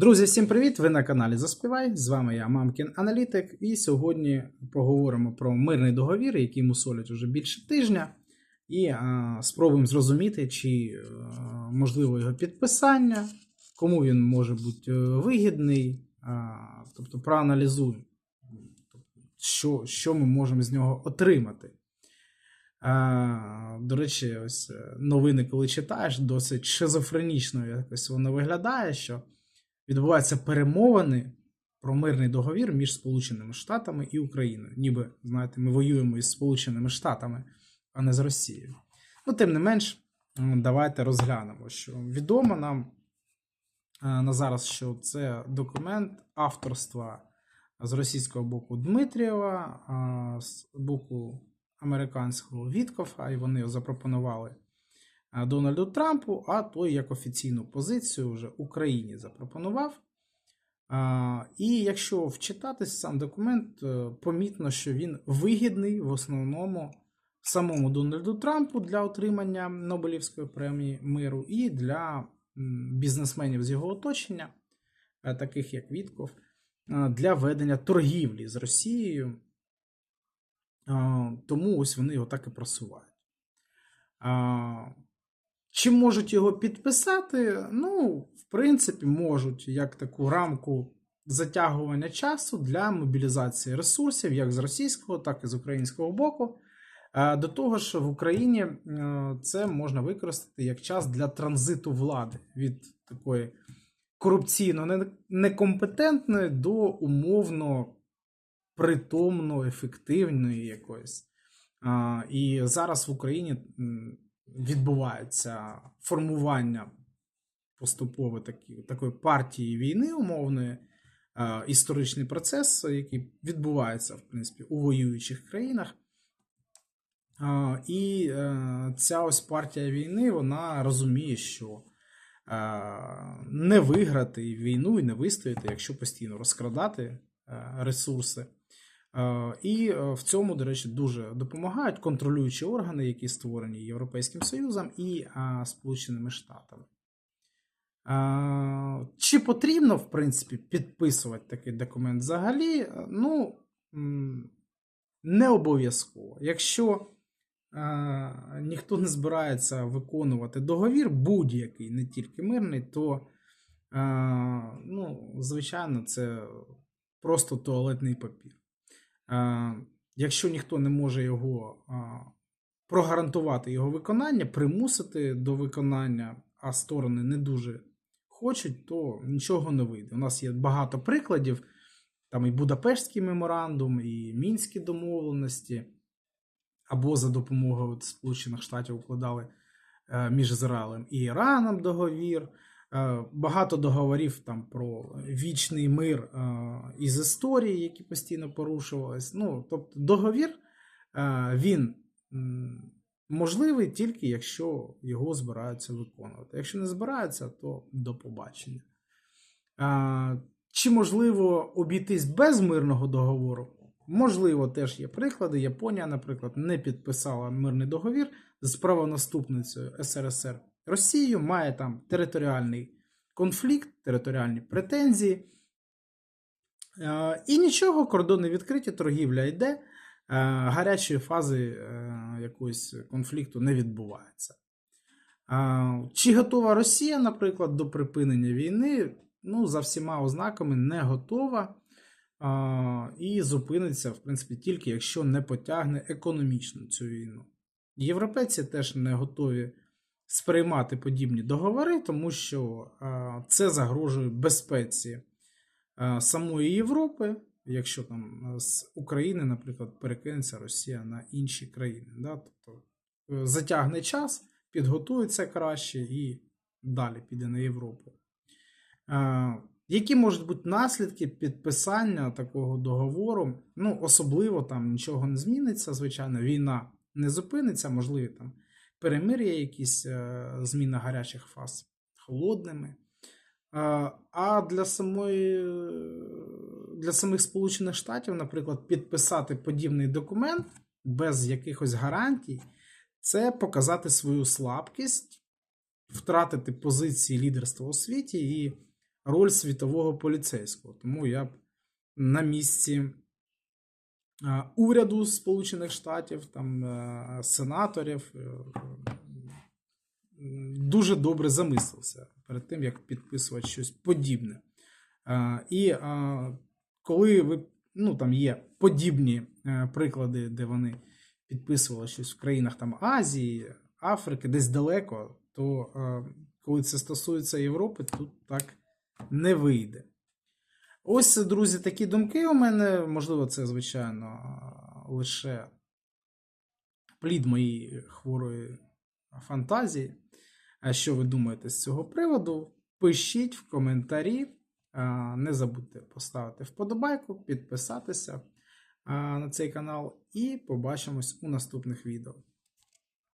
Друзі, всім привіт! Ви на каналі Заспівай. З вами я, Мамкін Аналітик, і сьогодні поговоримо про мирний договір, який мусолять вже більше тижня, і а, спробуємо зрозуміти, чи а, можливо його підписання, кому він може бути е, вигідний, а, тобто проаналізуємо, що, що ми можемо з нього отримати. А, до речі, ось е, новини, коли читаєш, досить шизофренічно якось воно виглядає, що відбуваються перемовини про мирний договір між Сполученими Штатами і Україною. Ніби, знаєте, ми воюємо із Сполученими Штатами, а не з Росією. Ну, тим не менш, давайте розглянемо, що відомо нам е, на зараз, що це документ авторства з російського боку Дмитрієва, з боку американського Віткофа, і вони запропонували Дональду Трампу, а той як офіційну позицію вже Україні запропонував. І якщо вчитатись сам документ, е, помітно, що він вигідний в основному самому Дональду Трампу для отримання Нобелівської премії миру і для бізнесменів з його оточення, е, таких як Вітков, е, для ведення торгівлі з Росією. Тому ось вони його так і просувають. Чи можуть його підписати? Ну, в принципі, можуть як таку рамку затягування часу для мобілізації ресурсів, як з російського, так і з українського боку. Е, До того ж, в Україні е, це можна використати як час для транзиту влади від такої корупційно некомпетентної до умовно притомно ефективної якоїсь. І зараз в Україні відбувається формування поступово такі, такої партії війни умовної, а, історичний процес, який відбувається, в принципі, у воюючих країнах. А, І е, ця ось партія війни вона розуміє, що е, не виграти війну і не вистояти, якщо постійно розкрадати е, ресурси. Е, І е, в цьому, до речі, дуже допомагають контролюючі органи, які створені Європейським Союзом і е, Сполученими Штатами. Чи потрібно, в принципі, підписувати такий документ взагалі? Ну, не обов'язково. Якщо ніхто не збирається виконувати договір, будь-який, не тільки мирний, то, ну, звичайно, це просто туалетний папір. Е, Якщо ніхто не може його прогарантувати його виконання, примусити до виконання, а сторони не дуже хочуть, то нічого не вийде. У нас є багато прикладів. Там і Будапештський меморандум, і Мінські домовленості, або за допомогою Сполучених Штатів укладали е, між Ізраїлем і Іраном договір. Е, Багато договорів там про вічний мир е, із історії, які постійно порушувались. Ну, тобто, договір е, він можливий тільки якщо його збираються виконувати. Якщо не збираються, то до побачення. Чи можливо обійтись без мирного договору? Можливо, теж є приклади. Японія, наприклад, не підписала мирний договір з правонаступницею СРСР Росією, має там територіальний конфлікт, територіальні претензії. Е, І нічого, кордони відкриті, торгівля йде, е, гарячої фази е, якогось конфлікту не відбувається. Чи готова Росія, наприклад, до припинення війни? Ну, за всіма ознаками не готова і зупиниться, в принципі, тільки якщо не потягне економічно цю війну. Європейці теж не готові сприймати подібні договори, тому що це загрожує безпеці самої Європи, якщо там з України, наприклад, перекинеться Росія на інші країни. Да? Тобто е, затягне час підготується краще і далі піде на Європу. Е, Які можуть бути наслідки підписання такого договору? Ну, особливо там нічого не зміниться, звичайно, війна не зупиниться, можливі там перемир'я, якісь е, зміна гарячих фаз холодними. Е, А для самої для самих Сполучених Штатів, наприклад, підписати подібний документ без якихось гарантій, це показати свою слабкість, втратити позиції лідерства у світі і роль світового поліцейського. Тому я б на місці уряду Сполучених Штатів, там, е, сенаторів, е, дуже добре замислився перед тим, як підписувати щось подібне. Е, І е, коли ви, ну, там є подібні е, приклади, де вони підписували щось в країнах там Азії, Африки, десь далеко, то е, коли це стосується Європи, тут так не вийде. Ось, друзі, такі думки у мене. Можливо, це, звичайно, лише плід моєї хворої фантазії. А що ви думаєте з цього приводу? Пишіть в коментарі. Не забудьте поставити вподобайку, підписатися на цей канал, і побачимось у наступних відео.